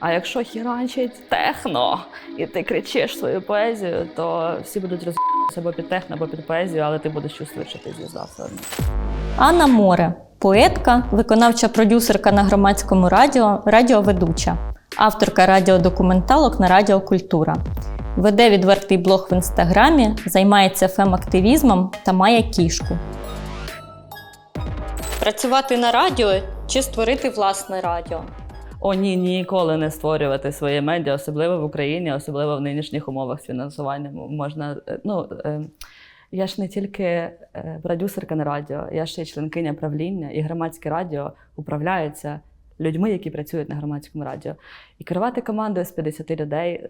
А якщо хіранчить техно, і ти кричиш свою поезію, то всі будуть розумітися або під техно, або під поезію, але ти будеш чувствувати, що ти. Анна Море, поетка, виконавча продюсерка на громадському радіо, радіоведуча, авторка радіодокументалок на Радіо Культура. Веде відвертий блог в інстаграмі, займається фем-активізмом та має кішку. Працювати на радіо чи створити власне радіо? О, ні, ніколи не створювати своє медіа, особливо в Україні, особливо в нинішніх умовах з фінансуванням. Можна, е, ну, е, я ж не тільки е, продюсерка на радіо, я ще й членкиня правління, і громадське радіо управляється людьми, які працюють на громадському радіо. І керувати командою з 50 людей,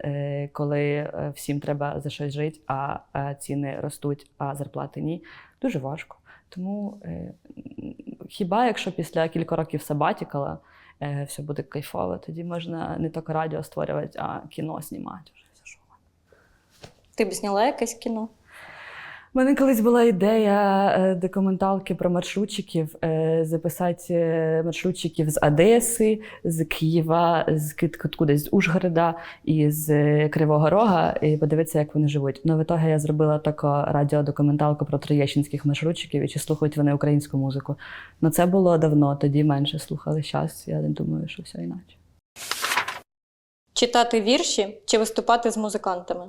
коли всім треба за щось жити, а ціни ростуть, а зарплати ні, дуже важко. Тому хіба якщо після кількох років сабатікала е, все буде кайфово, тоді можна не тільки радіо створювати, а кіно знімати. Вже. Ти б зняла якесь кіно? У мене колись була ідея е, документалки про маршрутчиків, е, записати е, маршрутчиків з Одеси, з Києва, з кудись з Ужгорода і з Кривого Рога, і подивитися, як вони живуть. Ну, в ітогі я зробила таку радіодокументалку про троєщинських маршрутчиків і чи слухають вони українську музику. Ну це було давно, тоді менше слухали. Зараз я думаю, що все інакше. Читати вірші чи виступати з музикантами?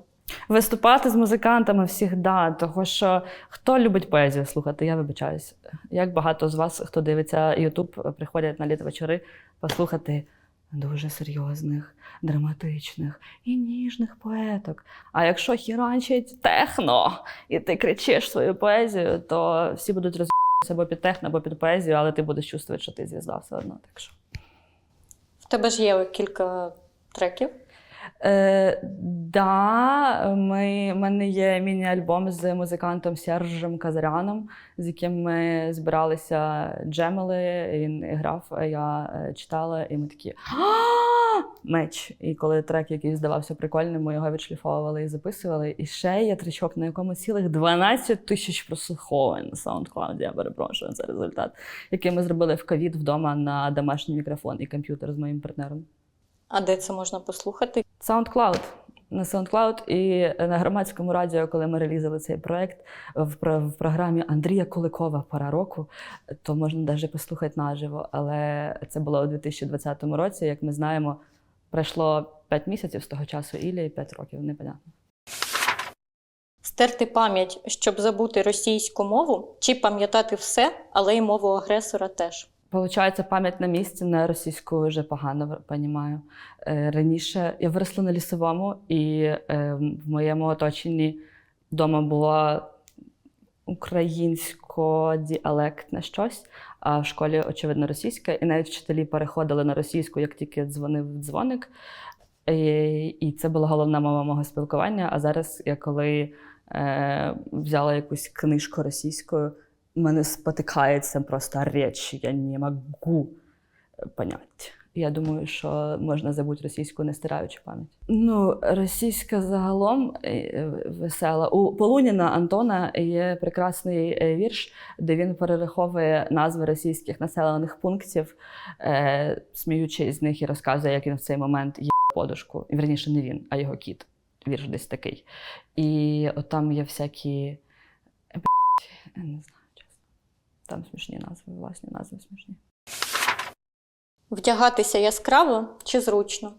Виступати з музикантами завжди, того що хто любить поезію слухати, я вибачаюсь. Як багато з вас, хто дивиться Ютуб, приходять на літвечори послухати дуже серйозних, драматичних і ніжних поеток. А якщо хіранчить техно, і ти кричиш свою поезію, то всі будуть розумітися або під техно, або під поезію, але ти будеш чувствувати, що ти звізда все одно. Так що. В тебе ж є кілька треків. Е, да, ми, в мене є міні-альбом з музикантом Сержем Казаряном, з яким ми збиралися джемили. Він грав, а я е, читала, і ми такі меч. І коли трек якийсь здавався прикольним, ми його відшліфовували і записували. І ще є тричок, на якому цілих 12 тисяч прослуховувань на SoundCloud. Я перепрошую це результат, який ми зробили в ковід вдома на домашній мікрофон і комп'ютер з моїм партнером. А де це можна послухати? SoundCloud. На SoundCloud і на громадському радіо, коли ми релізили цей проект в, в програмі Андрія Куликова Пора року, то можна навіть послухати наживо. Але це було у 2020 році. Як ми знаємо, пройшло 5 місяців з того часу, Ілі 5 років, непонятно. Стерти пам'ять, щоб забути російську мову, чи пам'ятати все, але й мову агресора теж. Получається, пам'ять на місці на російську вже погано розумію. Раніше я виросла на лісовому, і е, в моєму оточенні вдома було українсько-діалектне щось, а в школі, очевидно, російське. І навіть вчителі переходили на російську, як тільки дзвонив дзвоник. І, і це була головна мова мого спілкування. А зараз, я коли е, взяла якусь книжку російською, мене спотикається просто річ, я не можу понять. Я думаю, що можна забути російську, не стираючи пам'ять. Ну, російська загалом е, весела. У Полуніна Антона є прекрасний е, вірш, де він перераховує назви російських населених пунктів, е, сміючись з них і розказує, як він в цей момент є подушку. Верніше не він, а його кіт. Вірш десь такий. І от там є всякі. е, Я не знаю. Там смішні назви, власні назви смішні. Вдягатися яскраво чи зручно?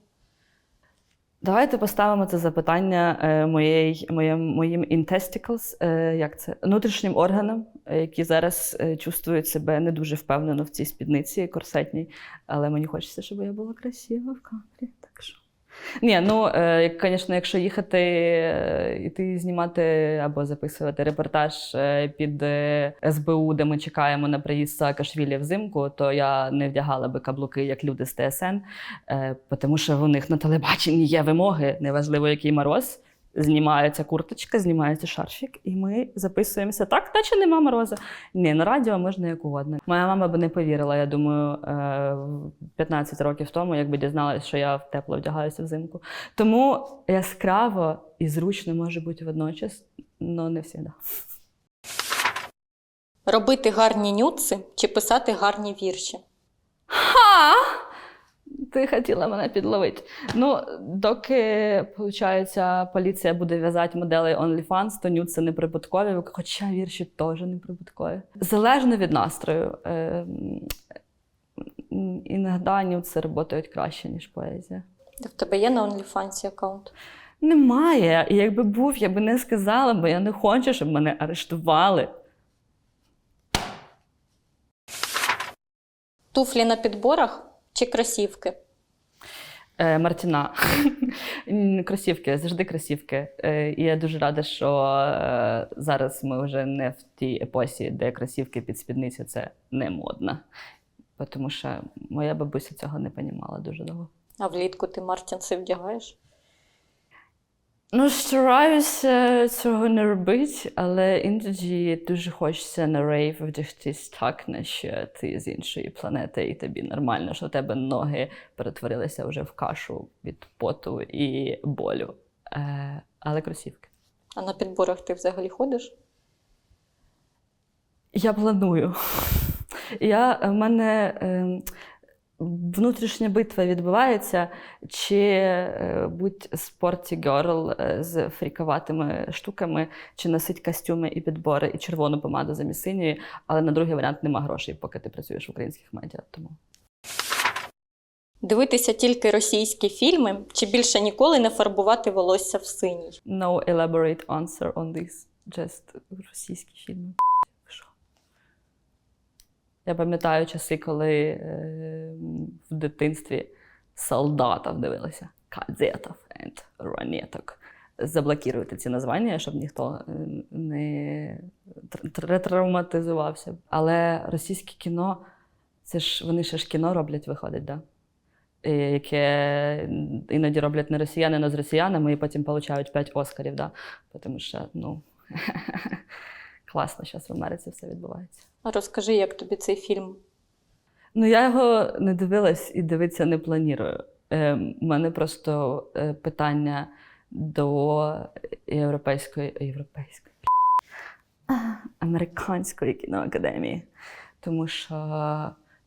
Давайте поставимо це запитання е, моєї, моїм, моїм intesticles, е, як це, внутрішнім органам, які зараз е, чувствують себе не дуже впевнено в цій спідниці корсетній. Але мені хочеться, щоб я була красива в кадрі. Так що. Ні, ну, звісно, якщо їхати, е, іти знімати або записувати репортаж е, під е, СБУ, де ми чекаємо на приїзд Саакашвілі взимку, то я не вдягала би каблуки, як люди з ТСН, тому що у них на телебаченні є вимоги, неважливо, який мороз. Знімається курточка, знімається шарфік, і ми записуємося так, наче нема морозу. Ні, на радіо можна як угодно. Моя мама б не повірила, я думаю, е, 15 років тому, якби дізналась, що я в тепло вдягаюся взимку. Тому яскраво і зручно може бути водночас, але не завжди. Робити гарні нюци чи писати гарні вірші? Ха! Ти хотіла мене підловити. Ну, доки, виходить, поліція буде в'язати моделей OnlyFans, то нюд це не прибуткові, хоча вірші теж не прибуткові. Залежно від настрою. Е, м, Іноді нюд це працюють краще, ніж поезія. В тебе є на OnlyFans аккаунт? Немає. І якби був, я би не сказала, бо я не хочу, щоб мене арештували. Туфлі на підборах чи кросівки? Е, Мартіна. Кросівки, завжди кросівки. Е, і я дуже рада, що е, зараз ми вже не в тій епосі, де кросівки під спідницю це не модно. Тому що моя бабуся цього не понімала дуже довго. А влітку ти Мартінси вдягаєш? Ну, стараюся цього не робити, але іноді дуже хочеться на рейв вдягтись так, наче ти з іншої планети, і тобі нормально, що в тебе ноги перетворилися вже в кашу від поту і болю. Е, але кросівки. А на підборах ти взагалі ходиш? Я планую. Я, в мене е, внутрішня битва відбувається, чи е, будь спорті герл е, з фріковатими штуками, чи носить костюми і підбори, і червону помаду замість синьої, але на другий варіант нема грошей, поки ти працюєш в українських медіа. Тому Дивитися тільки російські фільми, чи більше ніколи не фарбувати волосся в синій? no elaborate answer on this. Just російські фільми. Я пам'ятаю часи, коли е, в дитинстві солдатів дивилися. Кадетів and ранеток. Заблокувати ці названня, щоб ніхто е, не тр- ретравматизувався. Але російське кіно, це ж вони ще ж кіно роблять, виходить, да? Е, яке іноді роблять не росіяни, але з росіянами, і потім получають 5 Оскарів. Да? Тому що, ну, класно зараз в Америці все відбувається. А розкажи, як тобі цей фільм? Ну, я його не дивилась і дивитися не планую. Е, У мене просто е, питання до європейської, європейської американської кіноакадемії, тому що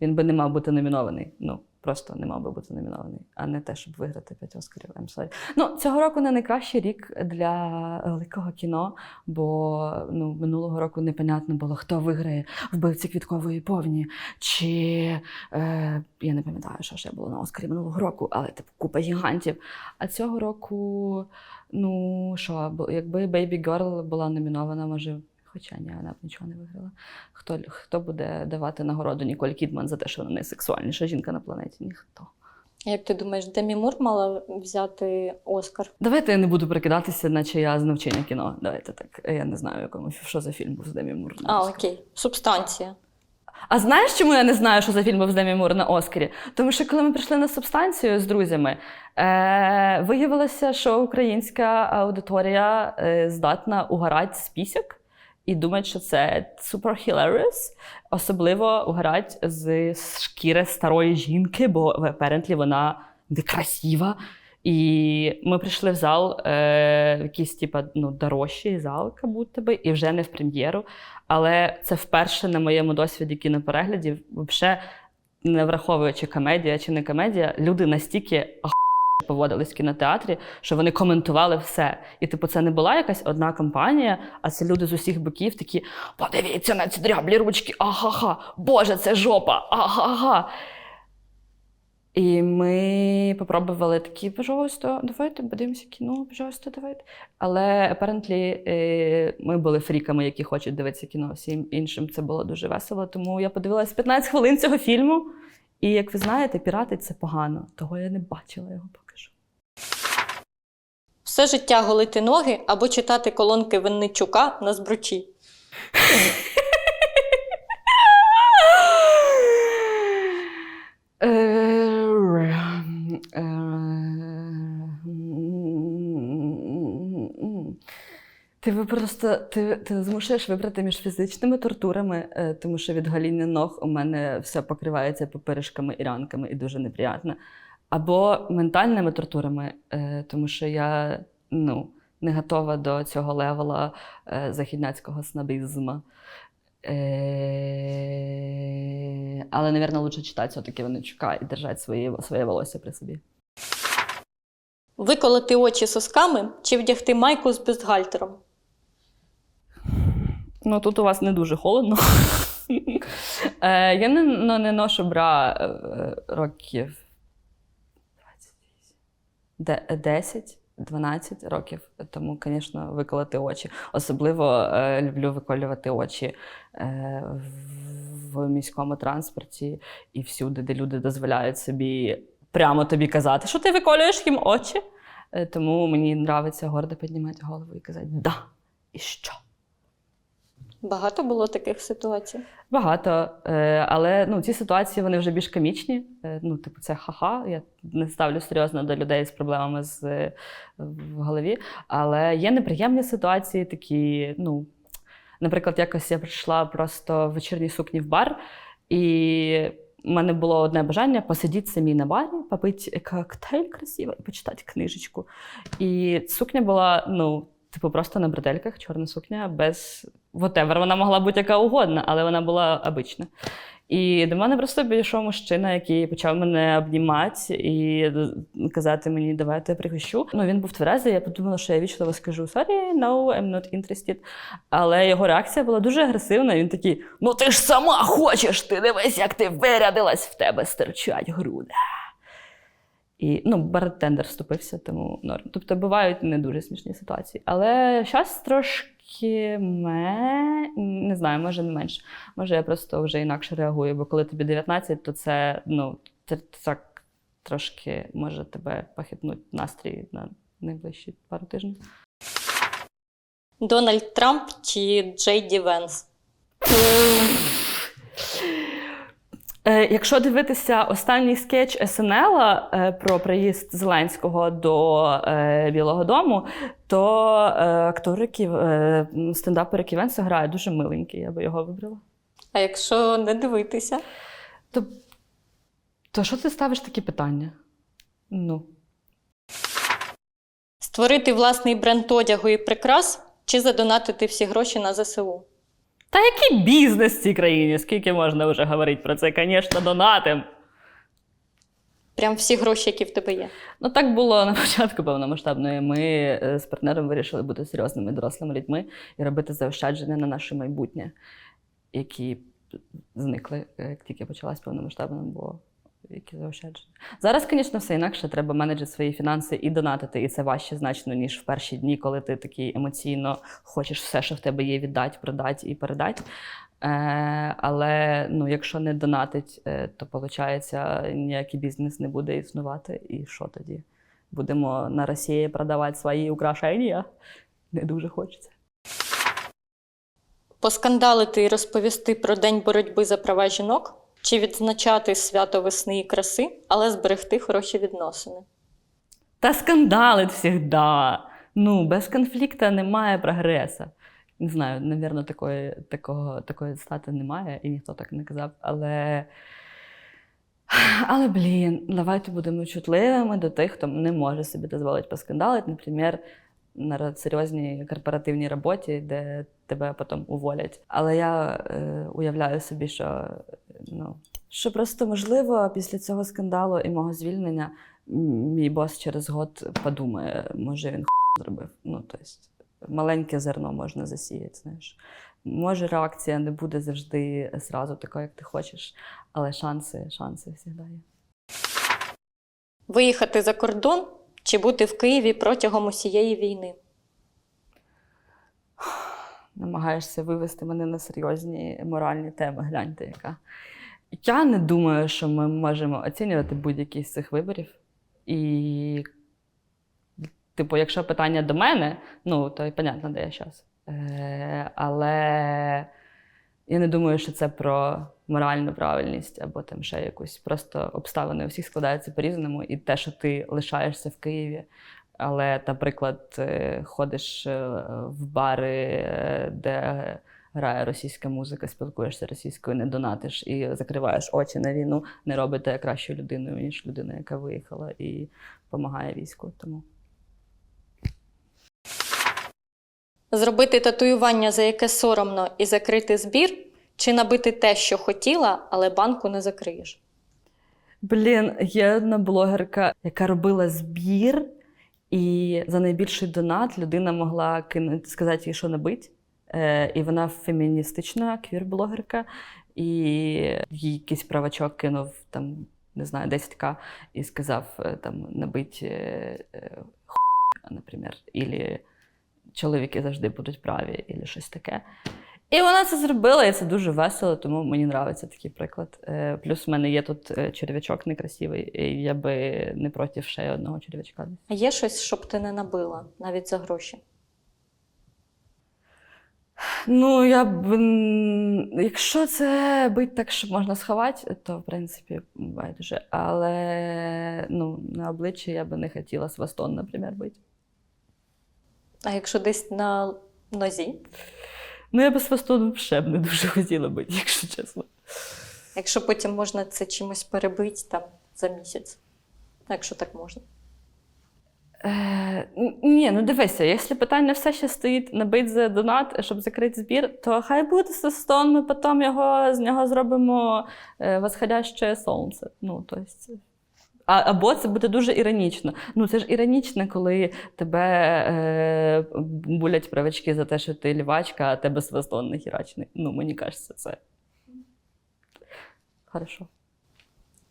він би не мав бути номінований. Ну, просто не мав би бути номінований, а не те, щоб виграти 5 Оскарів. I'm sorry. Ну, цього року не найкращий рік для великого кіно, бо ну, минулого року непонятно було, хто виграє вбивці квіткової повні. Чи е, я не пам'ятаю, що ще було на Оскарі минулого року, але типу купа гігантів. А цього року, ну що, якби Baby Girl була номінована, може. Хоча ні, вона б нічого не виграла. Хто, хто буде давати нагороду Ніколь Кідман за те, що вона найсексуальніша жінка на планеті? Ніхто. Як ти думаєш, Демі Мур мала взяти Оскар? Давайте я не буду прикидатися, наче я з навчання кіно. Давайте так. Я не знаю, якому що за фільм був з Демі Мур. на А, Оскарі. окей. Субстанція. А знаєш, чому я не знаю, що за фільм був з Демі Мур на Оскарі? Тому що коли ми прийшли на субстанцію з друзями, е, виявилося, що українська аудиторія е, здатна угорати з пісок і думать, що це super hilarious. Особливо угорать з шкіри старої жінки, бо apparently вона некрасива. І ми прийшли в зал, е, якийсь типа, ну, дорожчий зал, будто би, і вже не в прем'єру. Але це вперше на моєму досвіді кінопереглядів, взагалі, не враховуючи комедія чи не комедія, люди настільки поводились в кінотеатрі, що вони коментували все. І, типу, це не була якась одна компанія, а це люди з усіх боків такі: подивіться на ці дряблі ручки, ага-га, Боже, це жопа, ага-га. І ми попробували такі, пожалуйста, давайте подивимося кіно, пожалуйста, давайте. Але apparently, е, ми були фріками, які хочуть дивитися кіно. Всім іншим це було дуже весело. Тому я подивилась 15 хвилин цього фільму. І як ви знаєте, пірати це погано, того я не бачила його поки що. Все життя голити ноги або читати колонки Винничука на збручі. Е, е, Ти ви просто ти, ти змушуєш вибрати між фізичними тортурами, е, тому що від гоління ног у мене все покривається поперешками і ранками, і дуже неприємно. Або ментальними тортурами, е, тому що я ну, не готова до цього левела е, західняцького снобізму. Але, мабуть, лучше читати все-таки Винничука і держати свої, своє волосся при собі. Виколоти очі сосками чи вдягти майку з бюстгальтером? Ну, тут у вас не дуже холодно. Е, Я не, ну, не ношу бра е, років 10, 12 років, тому, звісно, виколоти очі. Особливо е, люблю виколювати очі е, в, міському транспорті і всюди, де люди дозволяють собі прямо тобі казати, що ти виколюєш їм очі. Е, Тому мені подобається гордо піднімати голову і казати Да, і що? Багато було таких ситуацій. Багато, е, але ну, ці ситуації вони вже більш комічні. Е, Ну, типу, це ха-ха. Я не ставлю серйозно до людей з проблемами з, е, в голові. Але є неприємні ситуації, такі, ну, наприклад, якось я прийшла просто в вечірній сукні в бар, і в мене було одне бажання посидіти самі на барі, попити коктейль красиво і почитати книжечку. І сукня була, ну, типу, просто на бретельках, чорна сукня, без whatever. Вона могла бути яка угодна, але вона була обична. І до мене просто підійшов мужчина, який почав мене обнімати і казати мені, давай я пригощу. Ну, він був тверезий, я подумала, що я вічливо скажу sorry, no, I'm not interested. Але його реакція була дуже агресивна. Він такий: ну ти ж сама хочеш, ти дивись, як ти вирядилась, в тебе стирчать груди. І ну, бартендер вступився, тому норм. Тобто бувають не дуже смішні ситуації. Але зараз трошки ме... не знаю, може не менше. Може, я просто вже інакше реагую, бо коли тобі 19, то це ну, це так трошки може тебе похитнуть настрій на найближчі пару тижнів. Дональд Трамп чи Джей Ді Венс? Е, якщо дивитися останній скетч СНЛ е, про приїзд Зеленського до е, Білого Дому, то е, актор, який, е, стендапер, який Венса грає, дуже миленький, я би його вибрала. А якщо не дивитися? То, то що ти ставиш такі питання? Ну. Створити власний бренд одягу і прикрас чи задонатити всі гроші на ЗСУ? Та який бізнес в цій країні? Скільки можна вже говорити про це? Звісно, донатим. Прям всі гроші, які в тебе є. Ну, так було на початку повномасштабної. Ми е, з партнером вирішили бути серйозними дорослими людьми і робити заощадження на наше майбутнє, які зникли, е, як тільки почалась повномасштабна, бо які заощадження. Зараз, звісно, все інакше. Треба менеджити свої фінанси і донатити, і це важче значно, ніж в перші дні, коли ти такий емоційно хочеш все, що в тебе є, віддати, продати і передати. Е, але ну, якщо не донатить, е, то виходить, ніякий бізнес не буде існувати. І що тоді? Будемо на Росії продавати свої украшення? Не дуже хочеться. Поскандалити і розповісти про День боротьби за права жінок чи відзначати свято весни і краси, але зберегти хороші відносини. Та скандалить завжди. Ну, без конфлікту немає прогресу. Не знаю, навірно, такої, такого, такої стати немає, і ніхто так не казав. Але, але блін, давайте будемо чутливими до тих, хто не може собі дозволити поскандалити, наприклад, на серйозній корпоративній роботі, де тебе потім уволять. Але я е, уявляю собі, що, ну, що просто можливо після цього скандалу і мого звільнення мій бос через год подумає, може він хуй зробив. Ну, тобто, маленьке зерно можна засіяти, знаєш. Може, реакція не буде завжди зразу такою, як ти хочеш, але шанси, шанси завжди є. Виїхати за кордон чи бути в Києві протягом усієї війни. намагаєшся вивести мене на серйозні моральні теми. Гляньте, яка. Я не думаю, що ми можемо оцінювати будь-який з цих виборів. І, типу, якщо питання до мене, ну, то й понятно, де я зараз. Е, але я не думаю, що це про моральну правильність або там ще якусь. Просто обставини у складаються по-різному, і те, що ти лишаєшся в Києві, але, наприклад, е, ходиш е, в бари, е, де грає російська музика, спілкуєшся російською, не донатиш і закриваєш очі на війну, не робить тебе кращою людиною, ніж людина, яка виїхала і допомагає війську. Тому Зробити татуювання, за яке соромно, і закрити збір, Чи набити те, що хотіла, але банку не закриєш? Блін, є одна блогерка, яка робила збір, і за найбільший донат людина могла кинути, сказати їй, що набить. Е, і вона феміністична квір-блогерка, і їй якийсь правачок кинув там, не знаю, 10к і сказав е, там набить е, е, хуй, наприклад, чоловіки завжди будуть праві, і щось таке. І вона це зробила, і це дуже весело, тому мені подобається такий приклад. Е, Плюс в мене є тут е, черв'ячок некрасивий, і я би не проти ще одного черв'ячка. А є щось, щоб ти не набила, навіть за гроші? Ну, я б. Якщо це бить так, щоб можна сховати, то в принципі байдуже. Але ну, на обличчі я би не хотіла свастон, наприклад, бити. А якщо десь на нозі? Ну, я би свастон ще б не дуже хотіла бити, якщо чесно. Якщо потім можна це чимось перебити там за місяць, якщо так можна. Е, ні, ну дивися, якщо питання все ще стоїть набить за донат, щоб закрити збір, то хай буде свистон, ми потім його, з нього зробимо е, восходяще сонце. Ну, то есть, а, Або це буде дуже іронічно. Ну це ж іронічно, коли тебе е, булять правачки за те, що ти лівачка, а тебе свистон не хірачний. Ну, мені кажеться, це. Хорошо.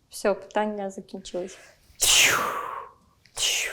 Все, питання закінчились. Тю, тю.